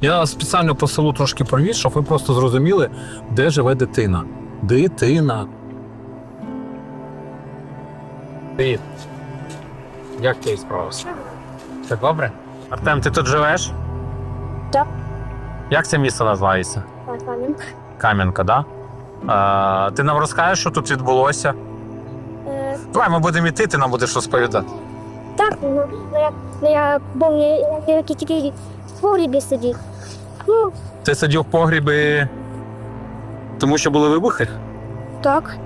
Я спеціально по селу трошки провіз, щоб ви просто зрозуміли, де живе дитина. Дитина. Привіт. Як ти справився? Все добре? Артем, ти тут живеш? Так. Як це місто називається? Кам'янка, так? Да? Е, ти нам розкажеш, що тут відбулося? Е, Давай ми будемо йти, ти нам будеш розповідати. Так, ну, ну, я, ну, я помню, я я тільки в погрібі сидів. Ну, Ти сидів в погрібі, тому що були вибухи? так.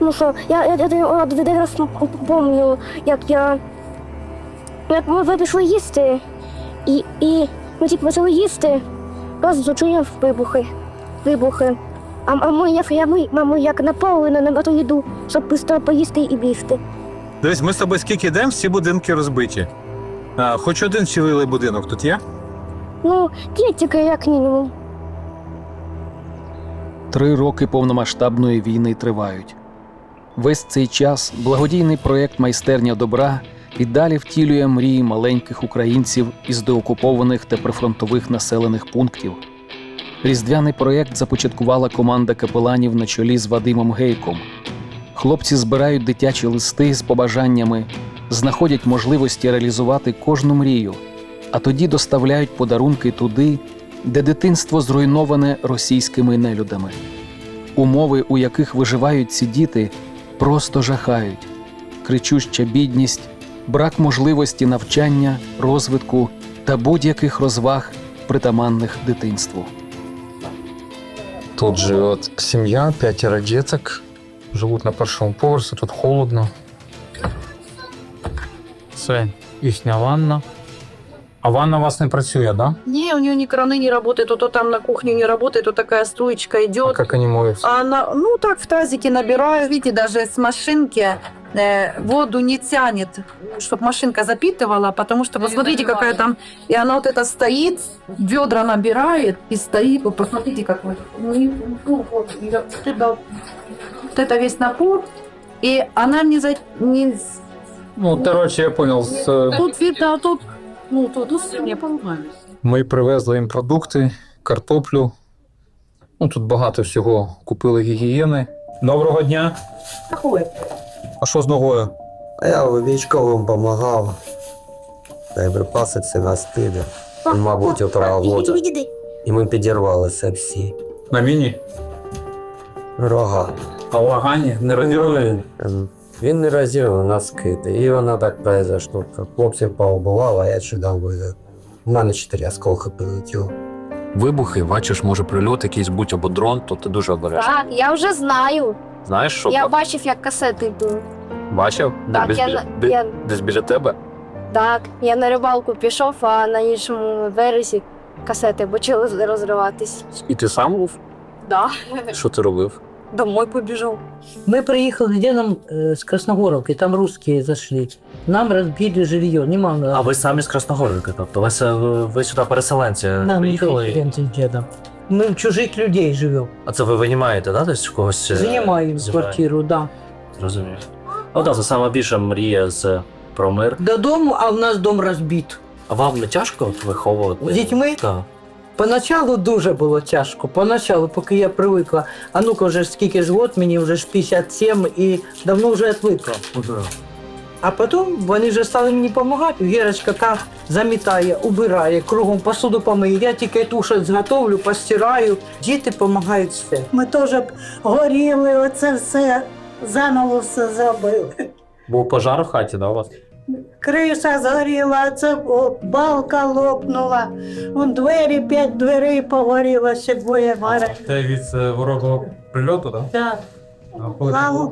Ну що, я, я, я, я один раз пам'ятаю, як я. Як ми ви пішли їсти, і, і ми тільки почали їсти, раз зачуняв вибухи. Вибухи. А, а ми, як, я, ми, мамо, як напали на, на ту їду, щоб швидко поїсти і бігти. Дивись, ми з тобою скільки йдемо, всі будинки розбиті. А, хоч один цілий будинок тут є? Ну, тільки як мінімум. Три роки повномасштабної війни тривають. Весь цей час благодійний проєкт Майстерня добра і далі втілює мрії маленьких українців із деокупованих та прифронтових населених пунктів. Різдвяний проєкт започаткувала команда капеланів на чолі з Вадимом Гейком. Хлопці збирають дитячі листи з побажаннями, знаходять можливості реалізувати кожну мрію, а тоді доставляють подарунки туди, де дитинство зруйноване російськими нелюдами. Умови, у яких виживають ці діти, просто жахають. Кричуща бідність, брак можливості навчання, розвитку та будь-яких розваг, притаманних дитинству. Тут живет семья, пятеро деток. Живут на першому поверсі, тут холодно. Це їхня ванна. А ванна у вас не працює? Да? Не, у нее ни краны не работают, то, то там на кухне не работает, то такая струечка А идет. як вони моються? А она, ну так в тазике набираю, видите, даже с машинки э, воду не тянет, чтобы машинка запитывала, потому что посмотрите, какая там, и она вот это стоит, ведра набирает и стоит, вот посмотрите, какой. Ну, ну, вот, и вот это, весь напор, и она не за, не, Ну, коротше, я понял. Е, тут видно, а тут, ну, тут, тут я понимаю. Ми привезли їм продукти, картоплю. Ну, тут багато всього купили гігієни. Доброго дня. Какой? А що з ногою? А я військовим допомагав. Та й припаси це нас піде. І, мабуть. І ми підірвалися всі. На міні? Рога. А в Лагані не розірвали. Ем, Він не розірвав нас кити. І вона так произошло. Хлопців поубивав, а я чудом вийду. У мене чотири осколки прилетіло. Вибухи, бачиш, може прильот якийсь будь або дрон, то ти дуже обережний. Так, я вже знаю. Знаєш, що Я так? бачив, як касети йдуть. бачив? Так, десь, я, біля, на- я, десь біля тебе? так, я на рибалку пішов, а на іншому березі касети почали розриватись. І ти сам був? Да. Що ти робив? Домой побіжав. Мы приехали где нам э, с Красногоровки, там русские зашли. Нам разбили жилье, немало. А ви самі з Красногорівки, тобто ви, се- ви сюди переселенці нам приїхали? с дедом. Мы у чужих людей живем. А це ви винімаєте, да, десь в когось? е, Занимаем знімаєте? квартиру, да. Зрозумів. Ну так, це саме більша мрія з про мир. До дому, а у нас дом разбит. А вам не тяжко от виховувати? З дітьми? Так. Поначалу дуже було тяжко. Поначалу, поки я привикла. А ну-ка вже ж скільки ж год, мені вже ж 57 і давно вже відвикла. А потім вони вже стали мені допомагати. Вірочка яка замітає, убирає, кругом посуду помиє. Я тільки тушу зготовлю, постираю. Діти допомагають все. Ми теж горіли, оце все заново все зробили. Був пожар в хаті, да, у вас? Криша згоріла, це о, балка лопнула. Вон двері, п'ять дверей погоріло, ще двоє горе. Це від е, ворогого прильоту, так? Так. А у-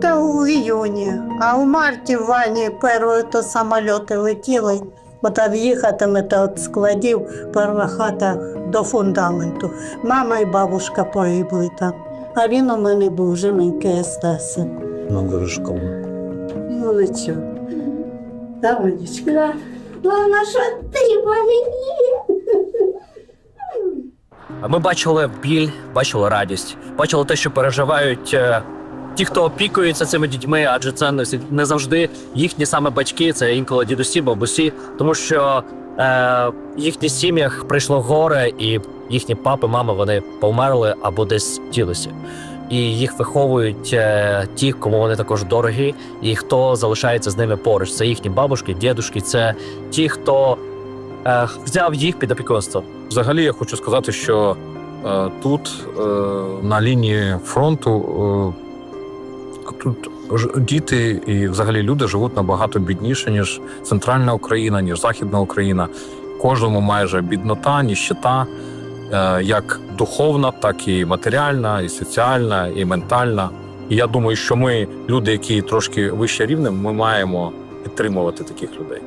Та у іюні. А у марті в Вані перші то самольоти летіли. Бо там їхатиме та от складів перша хата до фундаменту. Мама і бабушка погибли там. А він у мене був живенький остався. Ну, дуже шкода. Ну, нічого. Да, Ванечка? Главное, що ти по мені. Ми бачили біль, бачили радість, бачили те, що переживають е, ті, хто опікується цими дітьми, адже це не, завжди їхні саме батьки, це інколи дідусі, бабусі, тому що е, їхніх сім'ях прийшло горе, і їхні папи, мами вони померли або десь ділися. І їх виховують е, ті, кому вони також дорогі, і хто залишається з ними поруч. Це їхні бабушки, дідушки, це ті, хто е, взяв їх під опікунство. Взагалі, я хочу сказати, що е, тут, е, на лінії фронту, е, тут діти і взагалі люди живуть набагато бідніше, ніж центральна Україна, ніж Західна Україна. Кожному майже біднота, ніщета, як духовна, так і матеріальна, і соціальна, і ментальна. І я думаю, що ми, люди, які трошки вище рівнем, ми маємо підтримувати таких людей.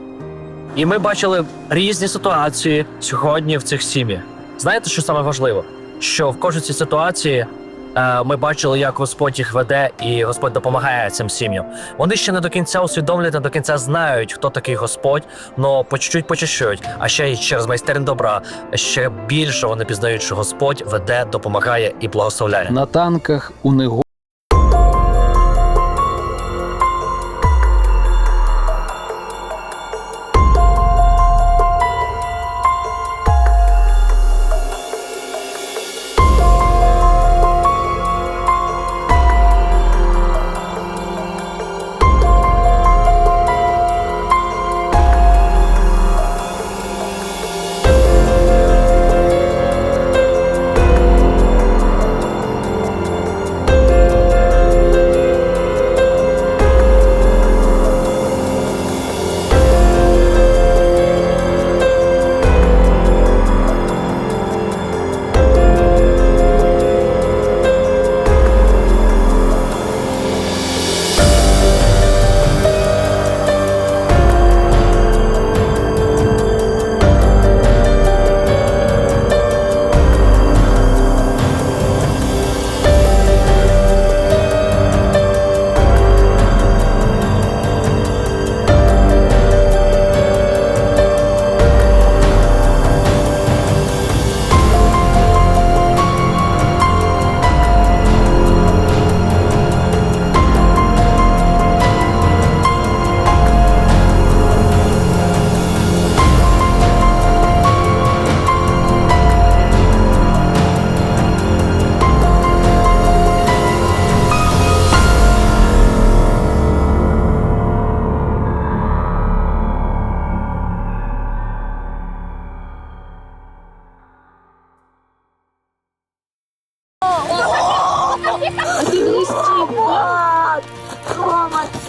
І ми бачили різні ситуації сьогодні в цих сім'ях. Знаєте, що саме важливо? Що в кожній цій ситуації е, ми бачили, як Господь їх веде, і Господь допомагає цим сім'ям. Вони ще не до кінця усвідомлюють, не до кінця знають, хто такий Господь, але по чуть-чуть почищують. А ще й через майстернь добра ще більше вони пізнають, що Господь веде, допомагає і благословляє. На танках у негоді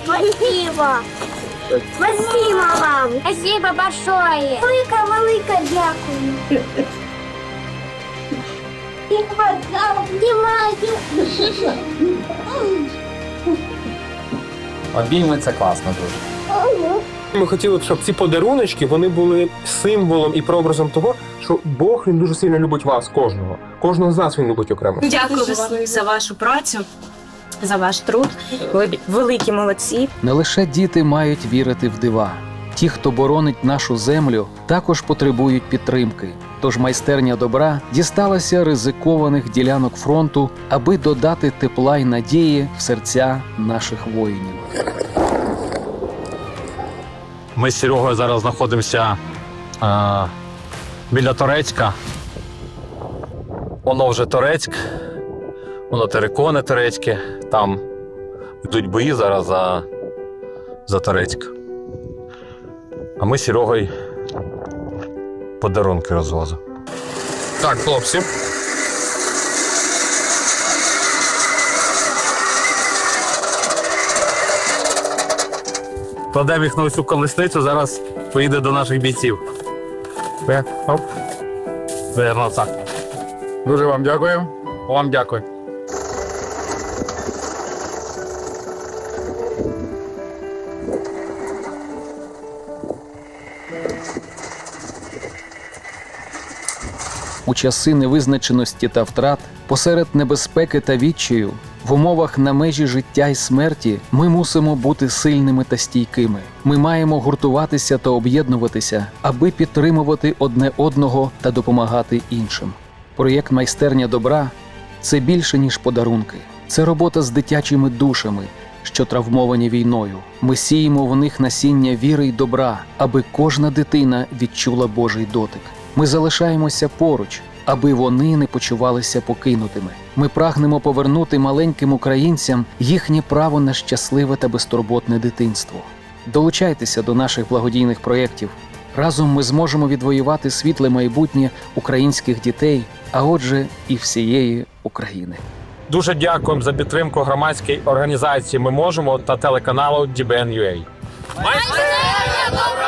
Спасибо. Спасибо вам. Спасибо большое. Велика, велика дякую. Дімаю. Обійми це класно дуже. Ми хотіли б, щоб ці подаруночки вони були символом і прообразом того, що Бог він дуже сильно любить вас, кожного. Кожного з нас він любить окремо. Дякую вам за вашу працю, за ваш труд. Ви великі молодці. не лише діти мають вірити в дива. Ті, хто боронить нашу землю, також потребують підтримки. Тож майстерня добра дісталася ризикованих ділянок фронту, аби додати тепла й надії в серця наших воїнів. Ми з Серегою зараз знаходимося е, біля Торецька. Воно вже Торецьк, воно терикони Торецьке. Там йдуть бої зараз за, за Торецьк. А ми з Серегою подарунки розвозимо. Так, хлопці. Кладемо їх на цю колесницю, зараз поїде до наших бійців. Ви, оп. Верно. Дуже вам дякую. Вам дякую. У часи невизначеності та втрат, посеред небезпеки та відчаю, в умовах на межі життя й смерті ми мусимо бути сильними та стійкими. Ми маємо гуртуватися та об'єднуватися, аби підтримувати одне одного та допомагати іншим. Проєкт майстерня добра це більше ніж подарунки, це робота з дитячими душами, що травмовані війною. Ми сіємо в них насіння віри й добра, аби кожна дитина відчула Божий дотик. Ми залишаємося поруч, аби вони не почувалися покинутими. Ми прагнемо повернути маленьким українцям їхнє право на щасливе та безтурботне дитинство. Долучайтеся до наших благодійних проєктів. Разом ми зможемо відвоювати світле майбутнє українських дітей, а отже, і всієї України. Дуже дякуємо за підтримку громадської організації Ми можемо та телеканалу DBN.UA. Майстерня добра!